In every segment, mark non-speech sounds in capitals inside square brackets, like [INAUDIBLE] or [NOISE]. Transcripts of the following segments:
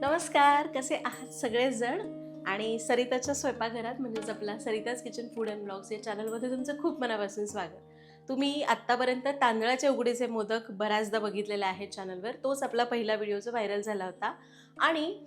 नमस्कार कसे आहात सगळेजण? आणि सरिताच्या स्वयंपाकघरात म्हणजेच आपला Sarita's kitchen food and vlogs या चॅनलमध्ये तुमचं खूप मनापासून स्वागत. तुम्ही आत्तापर्यंत तांदळाच्या उघडीचे मोदक बऱ्याचदा बघितलेले आहेत चॅनलवर तोच आपला पहिला व्हिडिओ जो व्हायरल झाला होता. आणि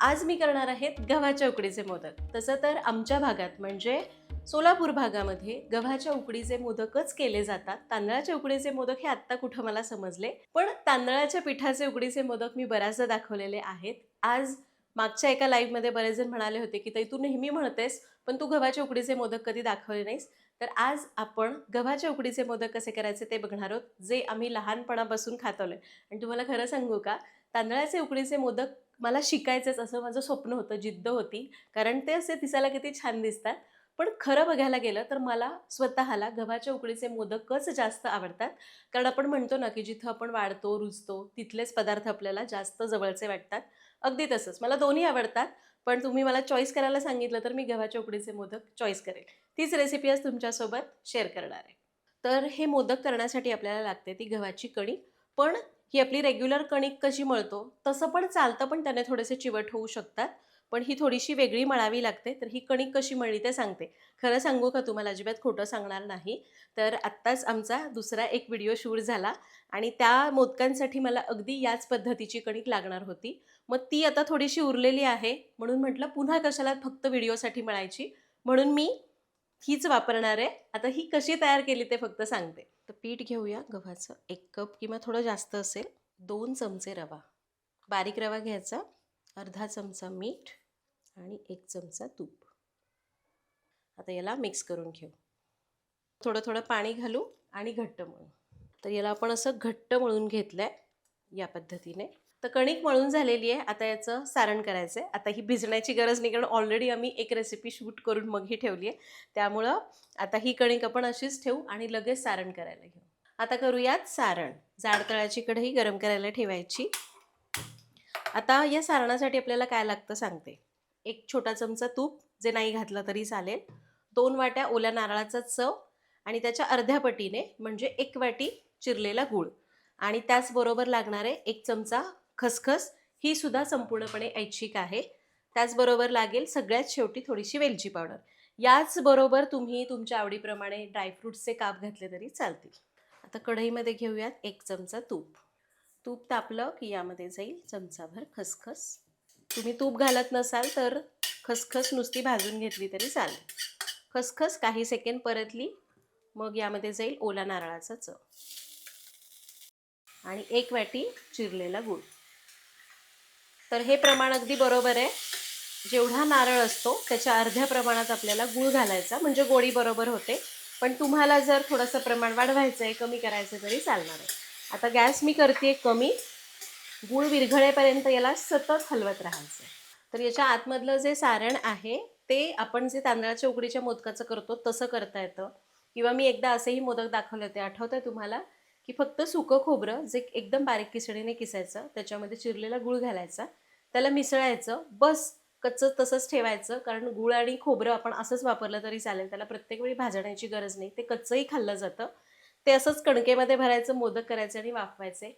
आज मी करणार आहेत गव्हाच्या उकडीचे मोदक. तसं तर आमच्या भागात म्हणजे सोलापूर भागामध्ये गव्हाच्या उकडीचे मोदकच केले जातात. तांदळाच्या उकडीचे मोदक हे आत्ता कुठं मला समजले पण तांदळाच्या पिठाचे उकडीचे मोदक मी बऱ्याचदा दाखवलेले आहेत. आज मागच्या एका लाईव्हमध्ये बरेच जण म्हणाले होते की ताई तू नेहमी म्हणतेस पण तू गव्हाच्या उकडीचे मोदक कधी दाखवले नाहीस. तर आज आपण गव्हाच्या उकडीचे मोदक कसे करायचे ते बघणार आहोत जे आम्ही लहानपणापासून खातवले आणि तुम्हाला खरं सांगू का तांदळाचे उकडीचे मोदक मला शिकायचेच असं माझं स्वप्न होतं जिद्द होती. कारण ते असे दिसायला किती छान दिसतात. पण खरं बघायला गेलं तर मला स्वतःला गव्हाच्या उकडीचे मोदकच जास्त आवडतात? कारण आपण म्हणतो ना की जिथं आपण वाढतो रुजतो तिथलेच पदार्थ आपल्याला जास्त जवळचे वाटतात. अगदी तसंच. मला दोन्ही आवडतात पण तुम्ही मला चॉईस करायला सांगितलं तर मी गव्हाच्या उकडीचे मोदक चॉईस करेल. तीच रेसिपी आज तुमच्यासोबत शेअर करणार आहे. तर हे मोदक करण्यासाठी आपल्याला लागते ती गव्हाची कणी. पण ही आपली रेग्युलर कणिक कशी मळतो? तसं पण चालतं पण त्याने थोडेसे चिवट होऊ शकतात. पण ही थोडीशी वेगळी मळावी लागते तर ही कणिक कशी मळली ते सांगते. खरं सांगू का तुम्हाला? अजिबात खोटं सांगणार नाही. तर आत्ताच आमचा दुसरा एक व्हिडिओ शूट झाला आणि त्या मोदकांसाठी मला अगदी याच पद्धतीची कणिक लागणार होती. मग ती आता थोडीशी उरलेली आहे. म्हणून म्हटलं पुन्हा कशाला फक्त व्हिडिओसाठी मळायची? म्हणून मी हीच वापरणार आहे. आता ही कशी तयार केली ते फक्त सांगते. तर पीठ घेऊया गव्हाचं. एक कप किंवा थोडं जास्त असेल दोन चमचे रवा. बारीक रवा घ्यायचा. अर्धा चमचा मीठ आणि एक चमचा तूप. आता याला मिक्स करून घेऊ. थोडं थोडं पाणी घालू आणि घट्ट मळू. तर याला आपण असं घट्ट मळून घेतलं आहे या पद्धतीने. तर कणिक मळून झालेली आहे. आता याचं सारण करायचं आहे आता ही भिजण्याची गरज नाही कारण ऑलरेडी आम्ही एक रेसिपी शूट करून मग ही ठेवली आहे. त्यामुळं आता ही कणिक आपण अशीच ठेवू आणि लगेच सारण करायला घेऊ. आता करूयात सारण. जाड तळाची कढई गरम करायला ठेवायची. आता या सारणासाठी आपल्याला काय लागतं सांगते. एक छोटा चमचा तूप जे नाही घातलं तरी चालेल. दोन वाट्या ओल्या नारळाचा चव आणि त्याच्या अर्ध्या पटीने म्हणजे एक वाटी चिरलेला गूळ. आणि त्याचबरोबर लागणारे एक चमचा खसखस ही सुद्धा संपूर्णपणे ऐच्छिक आहे. त्याचबरोबर लागेल सगळ्यात शेवटी थोडीशी वेलची पावडर. याचबरोबर तुम्ही तुमच्या आवडीप्रमाणे ड्रायफ्रूट्सचे काप घातले तरी चालतील. आता कढईमध्ये घेऊयात एक चमचा तूप. तूप तापलं की यामध्ये जाईल चमचाभर खसखस. तुम्ही तूप घालत नसाल तर खसखस नुसती भाजून घेतली तरी चालेल. खसखस काही सेकंड परतली मग यामध्ये जाईल ओला नारळाचा चव. आणि एक वाटी चिरलेला गूळ. तर हे प्रमाण अगदी बरोबर आहे. जेवढा नारळ असतो त्याच्या अर्ध्या प्रमाणात आपल्याला गूळ घालायचा म्हणजे गोडी बरोबर होते. पण तुम्हाला जर थोडंसं प्रमाण वाढवायचं आहे कमी करायचं तरी चालणार आहे. आता गॅस मी करते कमी. गूळ विरघळेपर्यंत याला सतत हलवत राहायचं. तर याच्या आतमधलं जे सारण आहे ते आपण जे तांदळाच्या उकडीच्या मोदकाचं करतो तसं करता येतं. किंवा मी एकदा असेही मोदक दाखवले होते आठवतं तुम्हाला की फक्त सुकं खोबरं जे एकदम बारीक किसणीने किसायचं त्याच्यामध्ये चिरलेला गूळ घालायचा त्याला मिसळायचं बस कच्चं तसंच ठेवायचं कारण गूळ आणि खोबरं आपण असंच वापरलं तरी चालेल त्याला प्रत्येक वेळी भाजण्याची गरज नाही ते कच्चंही खाल्लं जातं. ते असंच कणकेमध्ये भरायचं मोदक करायचे आणि वाफवायचे.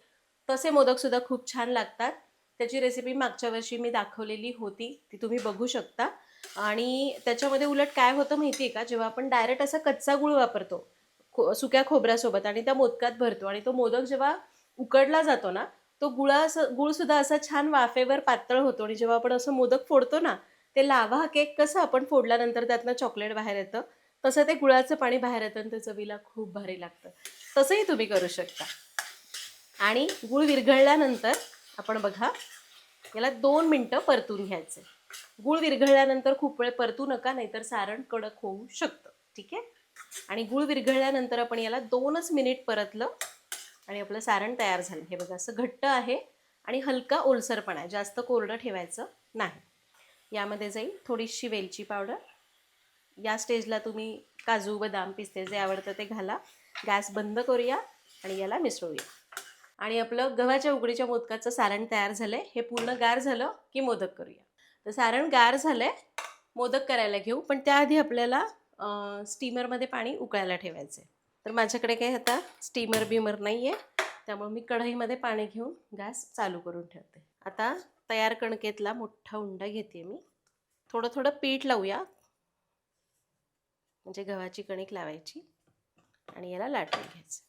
तसे मोदकसुद्धा खूप छान लागतात. त्याची रेसिपी मागच्या वर्षी मी दाखवलेली होती. ती तुम्ही बघू शकता. आणि त्याच्यामध्ये उलट काय होतं माहिती आहे का? जेव्हा आपण डायरेक्ट असा कच्चा गुळ वापरतो खो सुक्या खोबऱ्यासोबत आणि त्या मोदकात भरतो आणि तो मोदक जेव्हा उकडला जातो ना तो गुळा असं गुळसुद्धा असा छान वाफेवर पातळ होतो आणि जेव्हा आपण असं मोदक फोडतो ना ते लावा केक कसं आपण फोडल्यानंतर त्यातनं चॉकलेट बाहेर येतं. तसं ते गुळाचं पाणी बाहेर येतं आणि ते चवीला खूप भारी लागतं. तसंही तुम्ही करू शकता. आणि गूळ विरघळल्यानंतर आपण बघा याला दोन मिनटं परतून घ्यायचे. गूळ विरघळल्यानंतर खूप वेळ परतू नका नाहीतर सारण कडक होऊ शकतं. ठीक आहे? आणि गूळ विरघळल्यानंतर आपण याला दोनच मिनिट परतलं आणि आपलं सारण तयार झालं. हे बघा असं घट्ट आहे आणि हलका ओलसरपण आहे. जास्त कोरडं ठेवायचं नाही. यामध्ये जाईल थोडीशी वेलची पावडर या स्टेजला तुम्ही काजू बदाम पिस्ते जे आवडतं ते घाला. गॅस बंद करूया आणि याला मिसळूया. आणि आपलं गव्हाच्या उकडीच्या मोदकाचं सारण तयार झालं आहे हे पूर्ण गार झालं की मोदक करूया. तर सारण गार झालं आहे मोदक करायला घेऊ. पण त्याआधी आपल्याला स्टीमरमध्ये पाणी उकळायला ठेवायचं आहे तर माझ्याकडे काही आता स्टीमर बिमर नाही आहे त्यामुळे मी कढईमध्ये पाणी घेऊन गॅस चालू करून ठेवते. आता तयार कणकेतला मोठा उंडा घेते मी. थोडं थोडं पीठ लावूया. म्हणजे गव्हाची कणिक लावायची आणि याला लाटून घ्यायचं.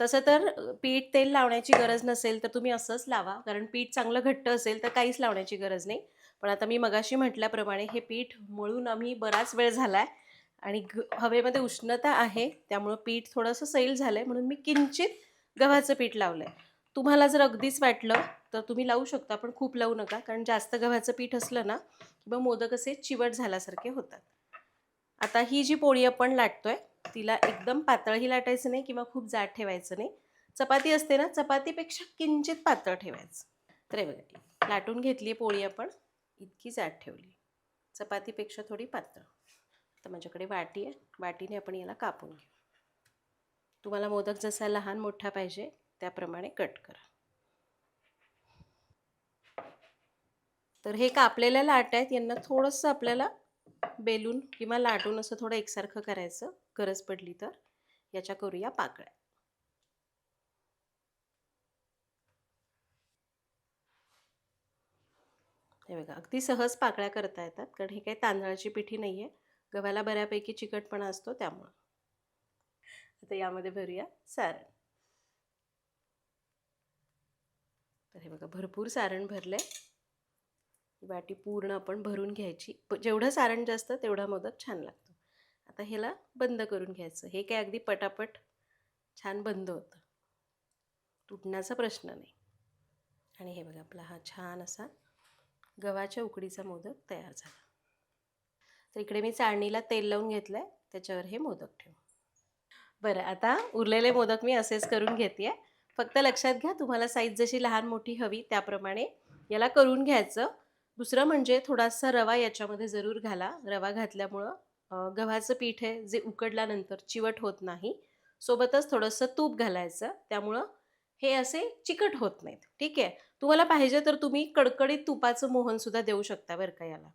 तसं तर पीठ तेल लावण्याची गरज नसेल तर तुम्ही असंच लावा कारण पीठ चांगलं घट्ट असेल तर काहीच लावण्याची गरज नाही. पण आता मी मगाशी म्हटल्याप्रमाणे हे पीठ मळून आम्ही बराच वेळ झाला आहे आणि ग हवेमध्ये उष्णता आहे त्यामुळं पीठ थोडंसं सैल झालं आहे म्हणून मी किंचित गव्हाचं पीठ लावलं आहे तुम्हाला जर अगदीच वाटलं तर तुम्ही लावू शकता पण खूप लावू नका कारण जास्त गव्हाचं पीठ असलं ना किंवा मोदक असे चिवट झाल्यासारखे होतात. आता ही जी पोळी आपण लाटतोय तिला एकदम पातळही लाटायचं नाही किंवा खूप जाड ठेवायचं नाही. चपाती असते ना चपातीपेक्षा किंचित पातळ ठेवायचं. तर हे बघा लाटून घेतली पोळी आपण इतकी जाड ठेवली चपातीपेक्षा थोडी पातळ. तर माझ्याकडे वाटी आहे वाटीने आपण याला कापून घेऊ. तुम्हाला मोदक जसा लहान मोठा पाहिजे त्याप्रमाणे कट करा. तर हे कापलेल्या लाट आहेत यांना थोडंसं आपल्याला बेलून किंवा लाटून असं थोडं एकसारखं करायचं. गरज पडली तर. याच्या करूया पाकळ्या. हे बघा अगदी सहज पाकळ्या करता येतात. कारण ही काही तांदळाची पिठी नाही आहे गव्हाला बऱ्यापैकी चिकटपणा असतो त्यामुळं. आता यामध्ये भरूया सारण. तर हे बघा भरपूर सारण भरलं आहे वाटी पूर्ण आपण भरून घ्यायची. प- जेवढं सारण जास्त तेवढा मोदक छान लागतो. आता ह्याला बंद करून घ्यायचं. हे काय अगदी पटापट छान बंद होतं. तुटण्याचा प्रश्न नाही. आणि हे बघा आपला हा छान असा गव्हाच्या उकडीचा मोदक तयार झाला. तर इकडे मी चाळणीला तेल लावून घेतलं आहे त्याच्यावर हे मोदक ठेवू. बरं आता उरलेले मोदक मी असेच करून घेते फक्त लक्षात घ्या तुम्हाला साईज जशी लहान मोठी हवी त्याप्रमाणे याला करून घ्यायचं. दुसरं म्हणजे थोडासा रवा याच्यामध्ये जरूर घाला. रवा घातल्यामुळं गव्हाचं पीठ आहे जे उकडल्यानंतर चिवट होत नाही सोबतच थोडंसं तूप घालायचं. त्यामुळं हे असे चिकट होत नाहीत. ठीक आहे? तुम्हाला पाहिजे तर तुम्ही कडकडीत तुपाचं मोहनसुद्धा देऊ शकता बरं का याला.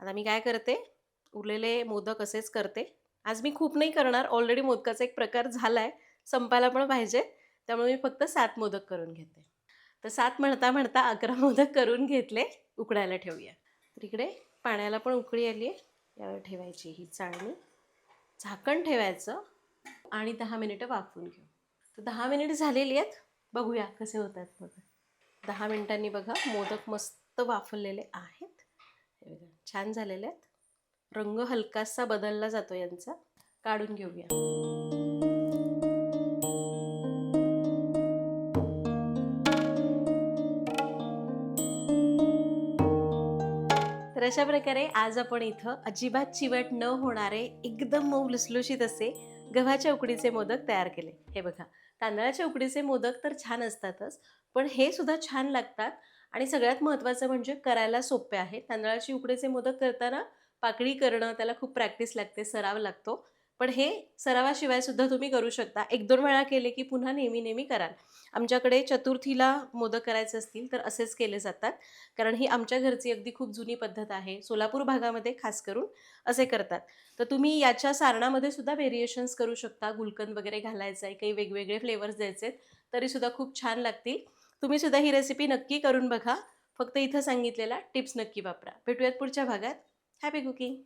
आता मी काय करते? उरलेले मोदक असेच करते. आज मी खूप नाही करणार ऑलरेडी मोदकाचा एक प्रकार झाला आहे संपायला पण पाहिजे. त्यामुळे मी फक्त सात मोदक करून घेते. तर सात म्हणता म्हणता अकरा [LAUGHS] मोदक करून घेतले. उकडायला ठेवूया. तर इकडे पाण्याला पण उकळी आली आहे यावर ठेवायची ही चाळणी. झाकण ठेवायचं आणि दहा मिनिटं वाफवून घेऊ. तर दहा मिनिट झालेली आहेत. बघूया कसे होत आहेत मग दहा मिनिटांनी बघा मोदक मस्त वाफवलेले आहेत. छान झालेले आहेत. रंग हलकासा बदलला जातो यांचा. काढून घेऊया. तर अशा प्रकारे आज आपण इथं अजिबात चिवट न होणारे एकदम मऊ लुसलुशीत असे गव्हाच्या उकडीचे मोदक तयार केले. हे बघा तांदळाच्या उकडीचे मोदक तर छान असतातच पण हे सुद्धा छान लागतात आणि सगळ्यात महत्त्वाचं म्हणजे करायला सोपे आहे. तांदळाची उकडीचे मोदक करताना पाकळी करणं त्याला खूप प्रॅक्टिस लागते सराव लागतो. पण हे सरावाशिवाय सुद्धा तुम्ही करू शकता. एक दोन वेळा केले की पुन्हा नेहमी नेहमी कराल. आमच्याकडे चतुर्थीला मोदक करायचे असतील तर असेच केले जातात. कारण ही आमच्या घरची अगदी खूप जुनी पद्धत आहे. सोलापूर भागामध्ये खास करून असे करतात. तर तुम्ही याच्या सारणामध्ये सुद्धा व्हेरिएशन्स करू शकता. गुलकंद वगैरे घालायचं आहे काही वेगवेगळे फ्लेवर्स द्यायचे आहेत तरीसुद्धा खूप छान लागतील. तुम्ही सुद्धा ही रेसिपी नक्की करून बघा. फक्त इथं सांगितलेला टिप्स नक्की वापरा. भेटूयात पुढच्या भागात. Happy cooking